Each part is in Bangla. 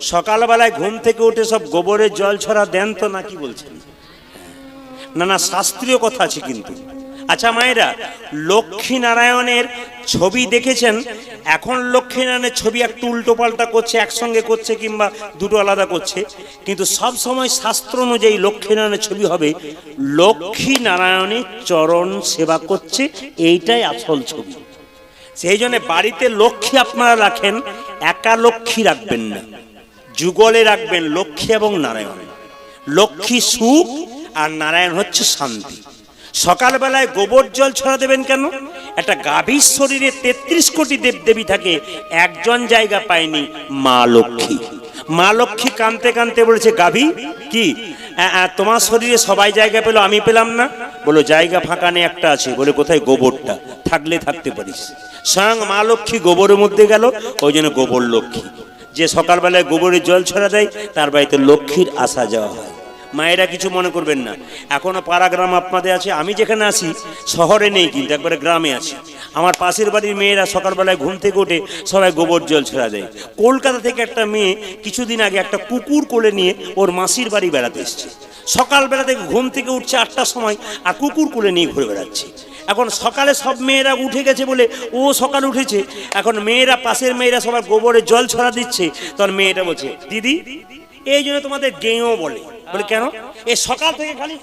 সকালবেলায় ঘুম থেকে উঠে সব গোবরের জল ছড়া দেন তো না, কি বলছেন? না না, শাস্ত্রীয় কথা আছে কিন্তু। আচ্ছা মায়েরা লক্ষ্মী নারায়ণের ছবি দেখেছেন? এখন লক্ষ্মী নারায়ণের ছবি একটু উল্টো পাল্টা করছে, একসঙ্গে করছে কিংবা দুটো আলাদা করছে। কিন্তু সব সময় শাস্ত্র অনুযায়ী লক্ষ্মী নারায়ণের ছবি হবে লক্ষ্মী নারায়ণের চরণ সেবা করছে, এইটাই আসল ছবি। সেই জন্য বাড়িতে লক্ষ্মী আপনারা রাখেন, একা লক্ষ্মী রাখবেন না। যুগলে রাখবেন লক্ষ্মী এবং নারায়ণ। লক্ষ্মী সুখ আর নারায়ণ হচ্ছে শান্তি। সকালবেলায় গোবর জল ছড়া দেবেন কেন? একটা গাভীর শরীরে তেত্রিশ কোটি দেবদেবী থাকে, একজন জায়গা পায়নি মা লক্ষ্মী। মা লক্ষ্মী কানতে কানতে বলেছে, গাভী, কি? তোমার শরীরে সবাই জায়গা পেল, আমি পেলাম না? বলো, জায়গা ফাঁকা নেই, একটা আছে। বলে, কোথায় গোবরটা? থাকলে থাকতে পারিস। স্বয়ং মা লক্ষ্মী গোবরের মধ্যে গেল, ওই জন্য গোবর লক্ষ্মী। যে সকালবেলায় গোবরের জল ছড়া দেয়, তার বাড়িতে লক্ষ্মীর আসা যাওয়া হয়। মায়েরা কিছু মনে করবেন না। এখনও পাড়া গ্রাম আপনাদের আছে, আমি যেখানে আছি, শহরে নেই কিন্তু, একবারে গ্রামে আছি। আমার পাশের বাড়ির মেয়েরা সকালবেলায় ঘুম থেকে উঠে সবাই গোবর জল ছড়া দেয়। কলকাতা থেকে একটা মেয়ে কিছুদিন আগে একটা কুকুর কোলে নিয়ে ওর মাসির বাড়ি বেড়াতে এসছে। সকালবেলা থেকে ঘুম থেকে উঠছে আটটার সময়, আর কুকুর কোলে নিয়ে ঘুরে বেড়াচ্ছে। এখন সকালে সব মেয়েরা উঠে গেছে বলে ও সকাল উঠেছে। এখন মেয়েরা পাশের মেয়েরা সবার গোবরে জল ছড়া দিচ্ছে। তখন মেয়েটা বলছে দিদি এই জন্য তোমাদের গেঁও বলে। বলে কেন? এই সকাল থেকে খালি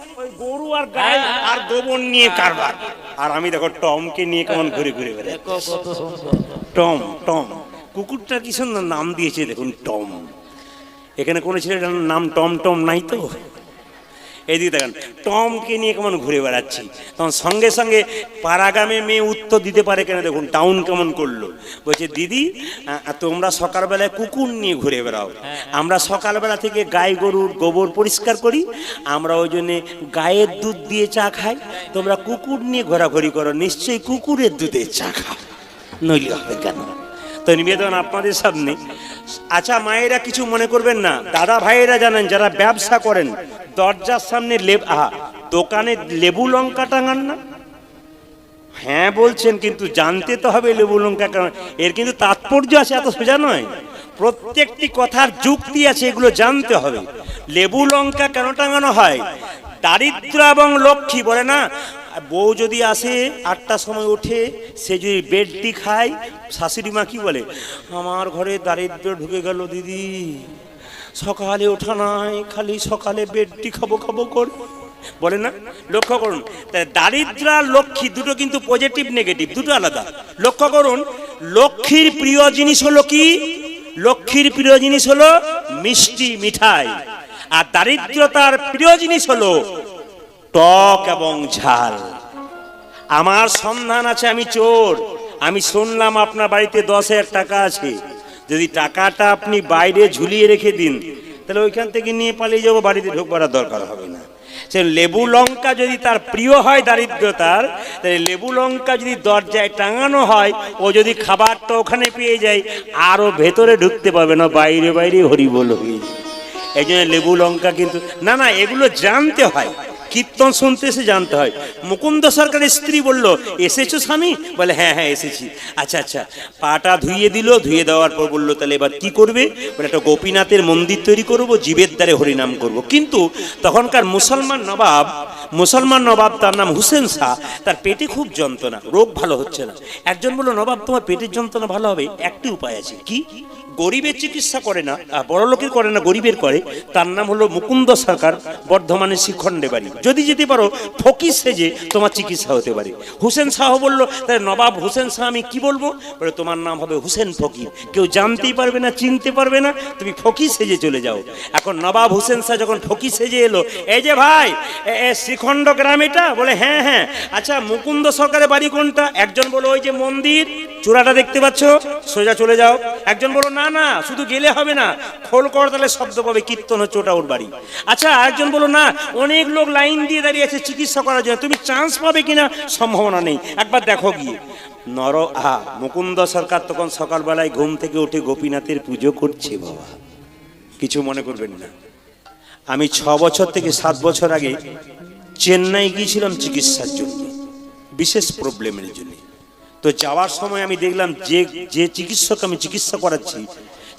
গরু আর গায়ে আর গোবর নিয়ে কারবার। আর আমি দেখো টমকে নিয়ে কেমন ঘুরে ঘুরে বেড়াই। টম টম কুকুরটা কি সুন্দর নাম দিয়েছে দেখুন টম। এখানে কোনো ছেলেটার নাম টম টম নাই তো? এদিকে দেখেন, টমকে নিয়ে কেমন ঘুরে বেড়াচ্ছি। তখন সঙ্গে সঙ্গে পাড়াগামে মেয়ে উত্তর দিতে পারে কেন দেখুন টাউন কেমন করল। বলছে, দিদি তোমরা সকালবেলায় কুকুর নিয়ে ঘুরে বেড়াও। আমরা সকালবেলা থেকে গাই গরুর গোবর পরিষ্কার করি, আমরা ওই জন্যে গায়ের দুধ দিয়ে চা খাই। তোমরা কুকুর নিয়ে ঘোরাঘুরি করো, নিশ্চয়ই কুকুরের দুধের চা খাও। নইলে হবে কেন? তো নিবেদন আপনাদের সামনে। আচ্ছা মায়েরা কিছু মনে করবেন না। দাদা ভাইয়েরা জানেন, যারা ব্যবসা করেন দরজার সামনে দোকানে লেবু লঙ্কা টাঙান না? হ্যাঁ বলছেন, কিন্তু জানতে তো হবে লেবু লঙ্কা এর কিন্তু তাৎপর্য আছে, এত সোজা নয়। প্রত্যেকটি কথার যুক্তি আছে, এগুলো জানতে হবে। লেবু লঙ্কা কেন টাঙানো হয়? দারিদ্র এবং লক্ষ্মী বলে না? বউ যদি আসে, আটটার সময় ওঠে, সে যদি বেডটি খায়, শাশুড়ি মা কি বলে? আমার ঘরে দারিদ্র ঢুকে গেল, দিদি। সকালে ওঠা নাই, খালি সকালে বেডটি খাব খাব করে। বলে না? লক্ষ্য করুন দারিদ্র আর লক্ষ্মী দুটো কিন্তু পজিটিভ নেগেটিভ দুটো আলাদা। লক্ষ্য করুন, লক্ষ্মীর প্রিয় জিনিস হলো কি? লক্ষ্মীর প্রিয় জিনিস হলো মিষ্টি, মিঠাই। আর দারিদ্রতার প্রিয় জিনিস হলো টক এবং ঝাল। আমার সন্ধান আছে, আমি চোর। আমি শুনলাম আপনার বাড়িতে দশ হাজার টাকা আছে। যদি টাকাটা আপনি বাইরে ঝুলিয়ে রেখে দিন, তাহলে ওইখান থেকে নিয়ে পালিয়ে যাব, বাড়িতে ঢুকবার দরকার হবে না সে লেবু লঙ্কা যদি তার প্রিয় হয় দারিদ্রতার, তাহলে লেবু লঙ্কা যদি দরজায় টাঙানো হয়, ও যদি খাবারটা ওখানে পেয়ে যায় আরও ভেতরে ঢুকতে পারবে না, বাইরে বাইরে হরিবোল হয়ে যায়। এই জন্য লেবু লঙ্কা কিন্তু না না, এগুলো জানতে হয় কীর্তন শুনতে এসে জানতে হয়। মুকুন্দ সরকারের স্ত্রী বলল, এসেছ স্বামী? বলে হ্যাঁ হ্যাঁ এসেছি। আচ্ছা আচ্ছা। পাটা ধুইয়ে দিল ধুয়ে দেওয়ার পর বলল, তাহলে এবার কি করবে? বলে, একটা গোপীনাথের মন্দির তৈরি করব, জীবের দ্বারে হরিনাম করব। কিন্তু তখনকার মুসলমান নবাব মুসলমান নবাব তার নাম হুসেন শাহ, তার পেটে খুব যন্ত্রণা, রোগ ভালো হচ্ছে না। একজন বলল, নবাব, তোমার পেটের যন্ত্রণা ভালো হবে? একটি উপায় আছে। কি? গরিবের চিকিৎসা করে না বড় লোকের করে না, গরিবের করে, তার নাম হলো মুকুন্দ সরকার, বর্ধমানের শিখণ্ডে বাড়ি যদি যেতে পারো ফকির সেজে তোমার চিকিৎসা হতে পারে। হুসেন শাহ বলল, তাহলে নবাব হুসেন শাহ, আমি কি বলব? বলে, তোমার নাম হবে হুসেন ফকির। কেউ জানতেই পারবে না, চিনতে পারবে না, তুমি ফকির সেজে চলে যাও। এখন নবাব হুসেন শাহ যখন ফকির সেজে এলো, এই যে ভাই শ্রীখণ্ড গ্রাম এটা? বলে হ্যাঁ হ্যাঁ। আচ্ছা মুকুন্দ সরকারের বাড়ি কোনটা? একজন বলো ওই যে মন্দির, চূড়াটা দেখতে পাচ্ছ? সোজা চলে যাও। একজন বলো না না না, শুধু গেলে হবে না, খোল করতালে শব্দ পাবে, কীর্তন হচ্ছে ওটা ওর বাড়ি। আচ্ছা একজন বলো না, অনেক লোক লাইন দিয়ে দাঁড়িয়ে আছে চিকিৎসা করার জন্য, তুমি চান্স পাবে কিনা? সম্ভাবনা নেই। একবার দেখো গিয়ে। নর, আহা, মুকুন্দ সরকার তখন সকালবেলায় ঘুম থেকে উঠে গোপীনাথের পুজো করছে, বাবা। কিছু মনে করবেন না। আমি ছ বছর থেকে সাত বছর আগে চেন্নাই গিয়েছিলাম চিকিৎসার জন্য, বিশেষ প্রবলেমের জন্য। তো যাওয়ার সময় আমি দেখলাম যে যে চিকিৎসক আমি চিকিৎসা করাচ্ছি,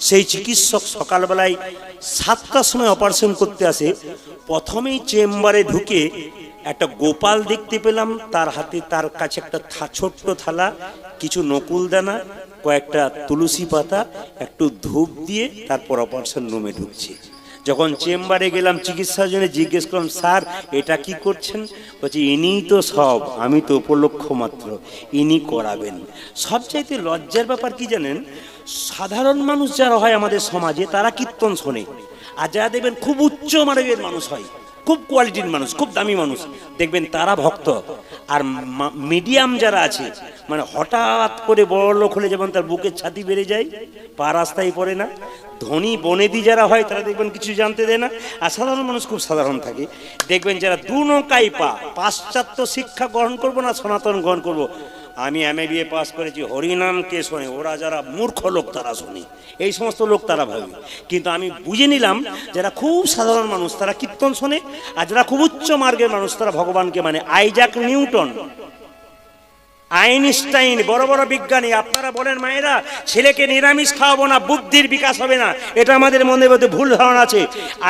সেই চিকিৎসক সকালবেলায় সাতটার সময় অপারেশন করতে আসে। প্রথমেই চেম্বারে ঢুকে একটা গোপাল দেখতে পেলাম, তার হাতে তার কাছে একটা ছোট্ট থালা, কিছু নকুল দানা কয়েকটা তুলসী পাতা, একটু ধূপ দিয়ে তারপর অপারেশন রুমে ঢুকছে। যখন চেম্বারে গেলাম চিকিৎসার জন্য জিজ্ঞেস করলাম, স্যার, এটা কি করছেন? বলছি, ইনিই তো সব, আমি তো উপলক্ষ মাত্র, ইনি করাবেন। সবচাইতে লজ্জার ব্যাপার কি জানেন? সাধারণ মানুষ যারা হয় আমাদের সমাজে, তারা কীর্তন শোনে। আর যারা দেখবেন খুব উচ্চ মানবের মানুষ হয়, খুব কোয়ালিটির মানুষ, খুব দামি মানুষ, দেখবেন তারা ভক্ত। আর মিডিয়াম যারা আছে মানে হঠাৎ করে বড় লোক হলে যেমন তার বুকের ছাতি বেড়ে যায়, পা রাস্তায় পড়ে না ধনী বনেদি যারা হয়, তারা দেখবেন কিছু জানতে দেয় না। আর সাধারণ মানুষ খুব সাধারণ থাকে। দেখবেন যারা দু নৌকাই পা, পাশ্চাত্য শিক্ষা গ্রহণ করব না, সনাতন গ্রহণ করব? আমি এম এ বিএ পাস করেছি, হরিনাম কে শোনে? ওরা যারা মূর্খ লোক, তারা শোনে। এই সমস্ত লোক তারা ভাবে। কিন্তু আমি বুঝে নিলাম, যারা খুব সাধারণ মানুষ, তারা কীর্তন শোনে, আর যারা খুব উচ্চ মার্গের মানুষ, তারা ভগবানকে মানে আইজাক নিউটন। আইনস্টাইন, বড় বড় বিজ্ঞানী, আপনারা বলেন মায়েরা, ছেলেকে নিরামিষ খাওয়াবো না, বুদ্ধির বিকাশ হবে না, এটা আমাদের মনের মধ্যে ভুল ধারণা আছে।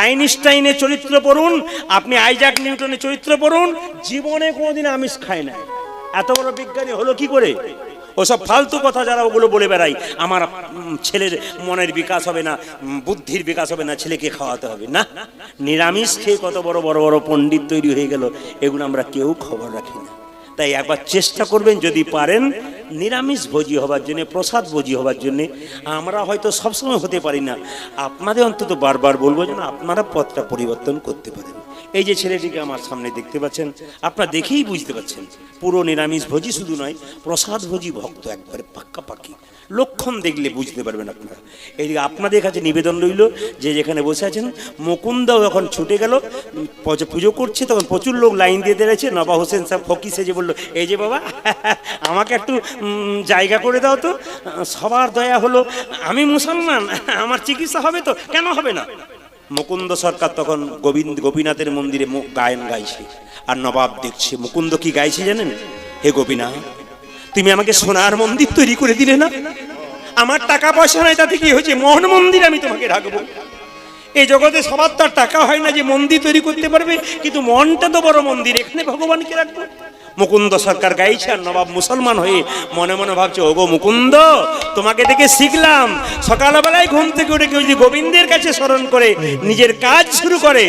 আইনস্টাইনের চরিত্র পড়ুন, আপনি আইজাক নিউটনের চরিত্র পড়ুন, জীবনে কোনোদিন আমিষ খায় না এত বড় বিজ্ঞানী হলো কি করে? ওসব ফালতু কথা যারা ওগুলো বলে বেড়ায়, আমার ছেলের মনের বিকাশ হবে না বুদ্ধির বিকাশ হবে না, ছেলেকে খাওয়াতে হবে। না, নিরামিষ খেয়ে কত বড় বড় বড় পণ্ডিত তৈরি হয়ে গেল, এগুলো আমরা কেউ খবর রাখি না। তাই একবার চেষ্টা করবেন যদি পারেন, নিরামিষ ভোজি হবার জন্য, প্রসাদ ভোজি হবার জন্য। আমরা হয়তো সবসময় হতে পারি না। আপনাদের অন্তত বারবার বলব যেন আপনারা পথটা পরিবর্তন করতে পারেন। এই যে ছেলেটিকে আমার সামনে দেখতে পাচ্ছেন, আপনারা দেখেই বুঝতে পাচ্ছেন, পুরো নিরামিষ ভোজি শুধু নয়, প্রসাদ ভোজি ভক্ত একবারে পাক্কাপাক্কি লক্ষণ দেখলে বুঝতে পারবেন আপনারা। এইদিকে আপনাদের কাছে নিবেদন রইল যে যেখানে বসে আছেন, মুকুন্দাও যখন ছুটে গেল, পুজো করছে, তখন প্রচুর লোক লাইন দিয়ে দাঁড়িয়েছে নবা হোসেন সাহেব ফকি সেজে বলল এই যে বাবা, আমাকে একটু জায়গা করে দাও তো। সবার দয়া হলো, আমি মুসলমান, আমার চিকিৎসা হবে তো? কেন হবে না? মুকুন্দ সরকার তখন গোবিন্দ, গোপীনাথের মন্দিরে গায়ন গাইছে। আর নবাব দেখছে, মুকুন্দ কি গাইছে জানেন? হে গোপীনাথ, তুমি আমাকে সোনার মন্দির তৈরি করে দিলে না? আমার টাকা পয়সা নাই, তাতে কি হয়েছে? মোহন মন্দির আমি তোমাকে রাখব। এই জগতে সবার তো আর টাকা হয় না যে মন্দির তৈরি করতে পারবে, কিন্তু মনটা তো বড় মন্দির, এখানে ভগবানকে রাখব। মুকুন্দ সরকার গাইছে আর নবাব মুসলমান হয়ে মনে মনে ভাবছে, ওগো মুকুন্দ, তোমাকে দেখে শিখলাম। সকালবেলায় ঘুম থেকে উঠে কেউ যদি গোবিন্দের কাছে স্মরণ করে, নিজের কাজ শুরু করে,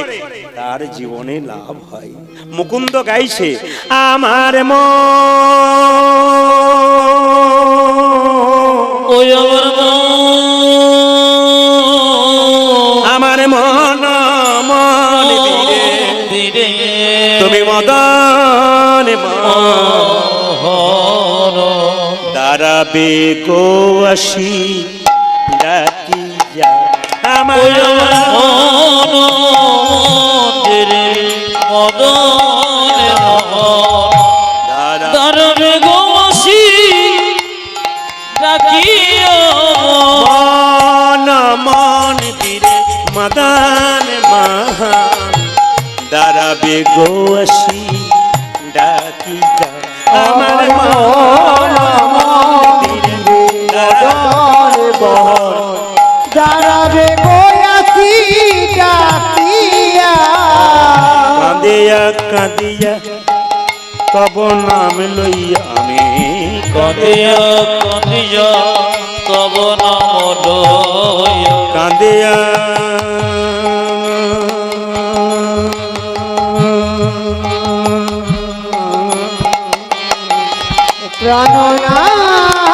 তার জীবনে লাভ হয়। মুকুন্দ গাইছে, আমার মন ওই আমার আমার দাঁড়াবে গো আসি ডাকি যা আমার মন দিরে মদনে মোহন দাঁড়াবে গো আসি ডাকি আমার মন কাঁদিয়া কাঁদিয়া তব নাম লইয়া আমি কদিয়া। কদিয়া তব নাম লইয়া। কাঁদিয়া। প্রাণনা আমি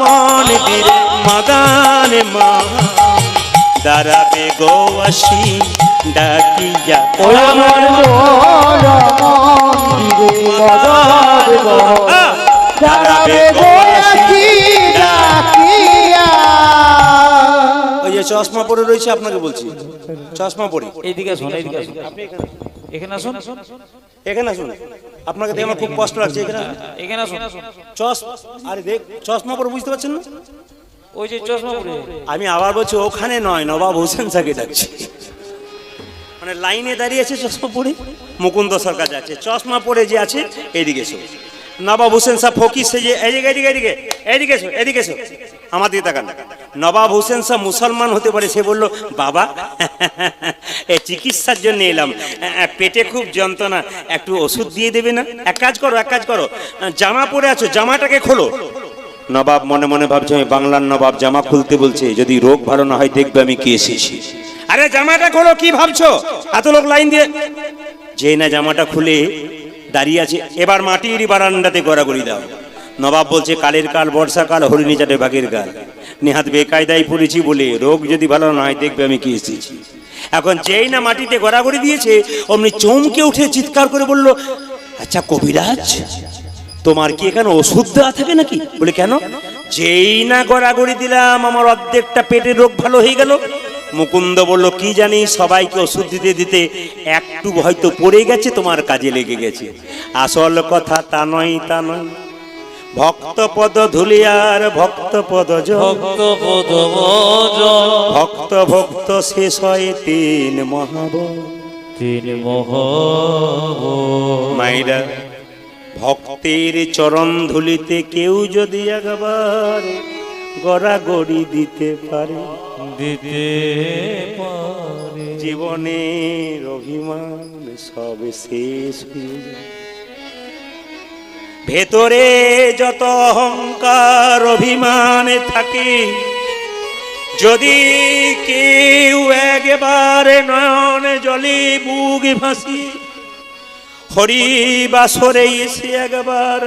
মন বীরে মদান মা। দাঁড়াবে দাঁড়াবে গো আসি ডাকি যা ওই আমার মোর মন্দিরে মদর গো চশমা পরে রয়েছে আপনাকে বলছি। চশমা পরে। এইদিকে আসুন এইদিকে আসুন। এখানে আসুন। এখানে আসুন। আপনাকে দেখে আমার খুব কষ্ট লাগছে এখানে এখানে আসুন। চশ আরে দেখ চশমা পরে বুঝতে পারছেন না? ওই যে চশমা পরে। আমি আবার বলছি ওখানে নয় নবাব হোসেন শাহকে ডাকছি। মানে লাইনে দাঁড়িয়ে আছে চশমা পরে মুকুন্দ সরকার যাচ্ছে চশমা পরে যে আছে এদিকে এসো। নবাব হোসেন শাহ ফকির সে যে এদিকে এদিকে এদিকে এদিকে এদিকে আমার দিকে তাকান নবাব হোসেন শাহ মুসলমান হতে পারে, সে বলল, বাবা চিকিৎসার জন্য এলাম। পেটে খুব যন্ত্রণা, একটু ওষুধ দিয়ে দেবে না? এক কাজ করো, এক কাজ করো। জামা পরে আছো, জামাটাকে খোলো। নবাব মনে মনে ভাবছে, আমি বাংলার নবাব, জামা খুলতে বলছে, যদি রোগ ভালো না হয় দেখবে আমি কি এসেছি। আরে, জামাটা খোলো, কি ভাবছ? এত লোক লাইন দিয়ে যে না জামাটা খুলে দাঁড়িয়ে আছে, এবার মাটির বারান্দাতে গড়াগড়ি দাও। নবাব বলছে, কালের কাল, বর্ষাকাল, হরিণী চাটে বাঘের গাল। নেহাত বেকায়দায় পড়েছি বলে রোগ যদি ভালো না হয় দেখবে আমি কি এসেছি। এখন যেই না মাটিতে গড়াগড়ি দিয়েছে, অমনি চমকে উঠে চিৎকার করে বলল আচ্ছা কবিরাজ, তোমার কি এখানে ওষুধ দেওয়া থাকে নাকি? বলে, কেন? যেই না গড়াগড়ি দিলাম, আমার অর্ধেকটা পেটের রোগ ভালো হয়ে গেল। মুকুন্দ বলল, কি জানি, সবাইকে ওষুধ দিতে দিতে একটু হয়তো পড়ে গেছে, তোমার কাজে লেগে গেছে। আসল কথা তা নয় তা নয়। ভক্ত পদ ধুলিয়ার ভক্ত পদ ভক্ত পদ ভক্ত ভক্ত শেষ হয় তিন মহাব। তিন মাইরা ভক্তের চরণ ধুলিতে কেউ যদি একবার গড়াগড়ি দিতে পারে। দিতে পারে। জীবনের অভিমান সব শেষ হয়ে যায়। ভেতরে যত অহংকার, অভিমানে থাকে, যদি কেউ একবারে নয়ন জলে বুক ভাসি, হরি বাসরে এসে একবার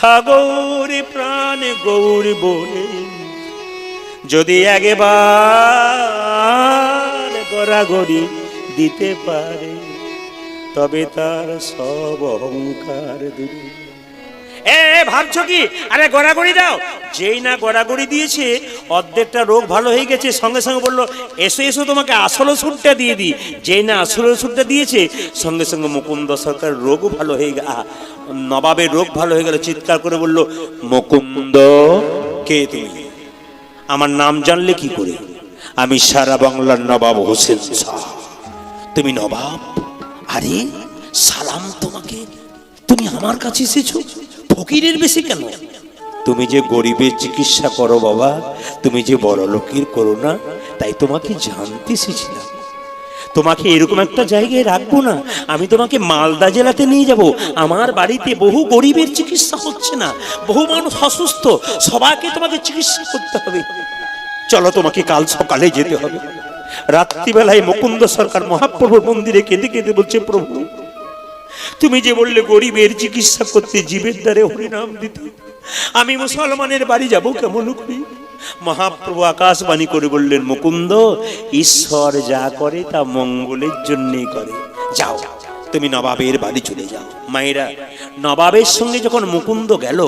হা গৌরী প্রাণ গৌরী বলে যদি একবার গড়াগড়ি দিতে পারে, তবে তার সব অহংকার দূরে। এ ভাবছ কি? আরে গড়াগড়ি দাও। যেই না গড়াগড়ি দিয়েছে, অর্ধেকটা রোগ ভালো হয়ে গেছে, সঙ্গে সঙ্গে বলল, এসো এসো, তোমাকে আসল ওষুধটা দিয়ে দিই। যেই না আসল ওষুধটা দিয়েছে, সঙ্গে সঙ্গে মুকুন্দ সরকার রোগও ভালো হয়ে গেল। নবাবের রোগ ভালো হয়ে গেল। চিৎকার করে বলল, মুকুন্দ, কে তুমি? আমার নাম জানলে কি করে? আমি সারা বাংলার নবাব হোসেন শাহ তুমি নবাব? আরে, সালাম তোমাকে। তুমি আমার কাছে এসেছ? ফকিরের বেশি কেন? তুমি যে গরিবের চিকিৎসা করো বাবা, তুমি যে বড় লোকের করো না, তাই তোমাকে জানতে এসেছিলাম তোমাকে এরকম একটা জায়গায় রাখব না, আমি তোমাকে মালদা জেলাতে নিয়ে যাব। আমার বাড়িতে বহু গরিবের চিকিৎসা হচ্ছে না, বহু মানুষ অসুস্থ, সবাইকে তোমাকে চিকিৎসা করতে হবে। চলো তোমাকে কাল সকালে যেতে হবে। রাত্রিবেলায় মুকুন্দ সরকার মহাপ্রভুর মন্দিরে কেঁদে কেঁদে বলছে, প্রভু তুমি যে বললে গরিবের চিকিৎসা করতে জীবের দ্বারে হরিনাম দিতে, আমি মুসলমানের বাড়ি যাব কেমন করি? মহাপ্রভু আকাশবাণী করে বললেন, মুকুন্দ, ঈশ্বর যা করে তা মঙ্গলের জন্যই করে। যাও, তুমি নবাবের বাড়ি চলে যাও। মায়েরা, নবাবের সঙ্গে যখন মুকুন্দ গেল,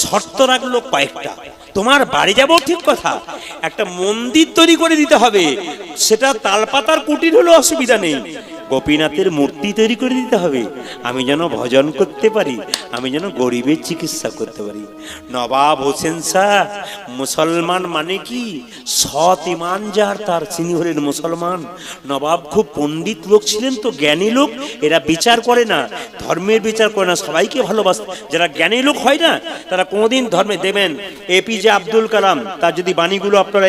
শর্ত রাখল কয়েকটা। তোমার বাড়ি যাব ঠিক কথা, একটা মন্দির তৈরি করে দিতে হবে। সেটা তালপাতার কুটির হলো অসুবিধা নেই। গোপীনাথের মূর্তি তৈরি করে দিতে হবে। আমি যেন ভজন করতে পারি, আমি যেন গরিবের চিকিৎসা করতে পারি। নবাব হোসেন শাহ মুসলমান মানে কি? সৎ ইমান যার, তার তিনি হলেন মুসলমান। নবাব খুব পণ্ডিত লোক ছিলেন তো, জ্ঞানী লোক, এরা বিচার করে না, ধর্মের বিচার করে না, সবাইকে ভালোবাস। যারা জ্ঞানী লোক হয় না, তারা কোনোদিন ধর্মে দেবেন। এপিজে আব্দুল কালাম, তার যদি বাণীগুলো আপনারা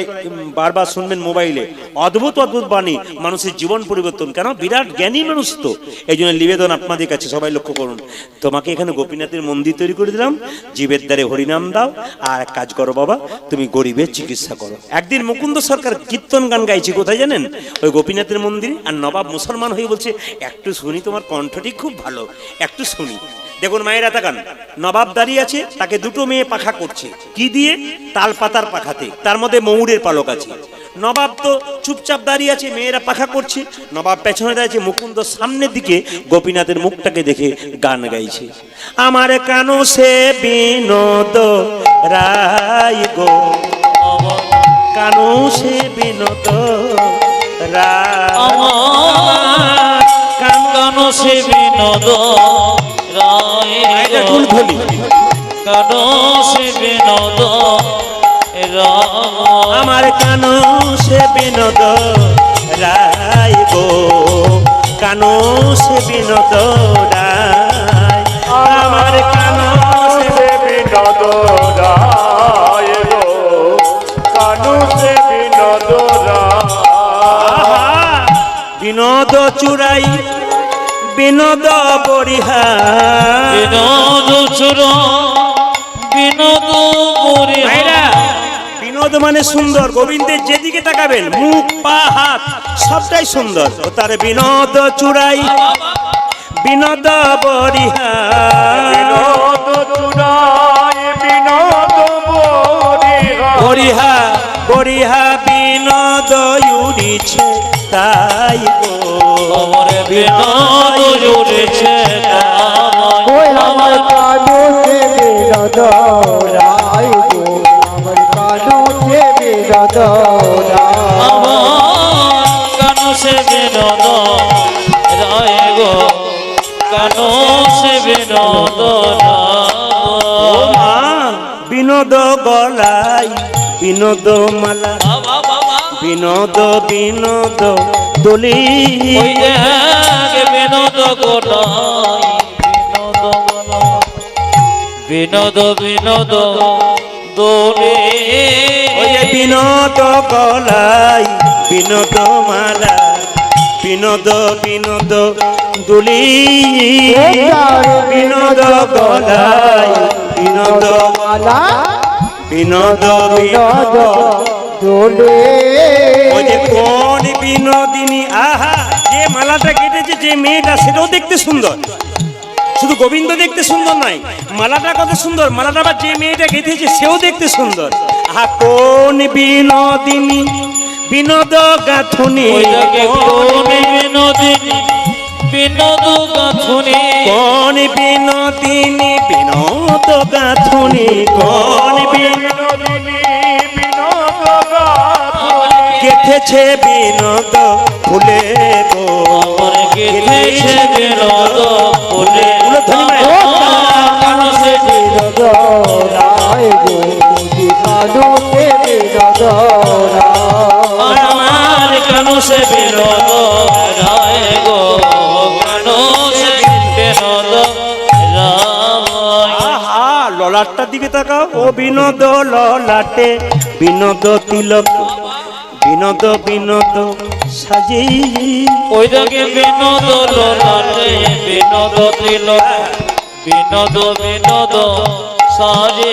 বারবার শুনবেন মোবাইলে, অদ্ভুত অদ্ভুত বাণী, মানুষের জীবন পরিবর্তন। কেন? বিরাট জ্ঞানী মানুষ তো। এই জন্য নিবেদন আপনাদের কাছে, সবাই লক্ষ্য করুন। তোমাকে এখানে গোপীনাথের মন্দির তৈরি করে দিলাম। জীবের দ্বারে হরিনাম দাও। আর এক কাজ করো বাবা, তুমি গরিবের চিকিৎসা করো। একদিন মুকুন্দ সরকার কীর্তন গান গাইছে, কোথায় জানেন? ওই গোপীনাথের মন্দিরে। আর নবাব মুসলমান হয়ে বলছে, একটু শুনি, তোমার কণ্ঠটি খুব ভালো। একটু শুনি। দেখুন মায়েরা তাকান নবাব দাঁড়িয়ে আছে, তাকে দুটো মেয়ে পাখা করছে। কি দিয়ে? তাল পাতার পাখাতে। তার মধ্যে ময়ূরের পালক আছে। নবাব তো চুপচাপ দাঁড়িয়ে আছে মেয়েরা পাখা করছে। নবাব পেছনে দাঁড়িয়েছে মুকুন্দ সামনের দিকে গোপীনাথের মুখটাকে দেখে গান গাইছে। আমার কানো সে বিনোদ রায় গো? কানো সে বিনোদ কানো সে বিনোদ রায় কানো সে আমার কানো সে বিনোদ রায় কানু সে বিনোদ রায় আমার কানো সে বিনোদ কানু সে বিনোদ বিনোদ চুরাই বিনোদ বরিহার বিনোদ চুর মানে সুন্দর, গোবিন্দের যেদিকে তাকাবেন, মুখ, পা, হাত, সবটাই সুন্দর। ও তার বিনোদ চুরাই বিনোদ বরিহার। সে বিনোদ গলাই বিনোদ মালা। বিনোদ বিনোদ দলি। বিনোদ বিনোদ বিনোদ বিনোদ দোলে। বিনোদ গলাই বিনোদ মালা। বিনোদ বিনোদ দুলি। বিনোদ গলাই বিনোদ বিনোদ বিনোদ দোলে। ওই যে কোন বিনোদিনী আহা যে মালাটা কেটেছে যে মেয়েটা সেটাও দেখতে সুন্দর। শুধু গোবিন্দ দেখতে সুন্দর নয় মালাটা কত সুন্দর মালাটা আবার যে মেয়েটা গেঁথেছে সেও দেখতে সুন্দর। আহা কোন বিনোদিনী বিনোদ গাথুনি। বিনোদিনী বিনোদ গাথুনি। কোন বিনোদিনী বিনোদ গাথুনি? কোন বিনোদিনী বিনোদ ফুলে গো। আমার বিনোদ ফুলে ললাটটার দিকে তাকাও। ও বিনোদ ললাটে, বিনোদ তিলক, বিনোদ বিনোদ সাজি ওই দিকে বিনোদ লাটে বিনোদ তিলক, বিনোদ বিনোদ সাজে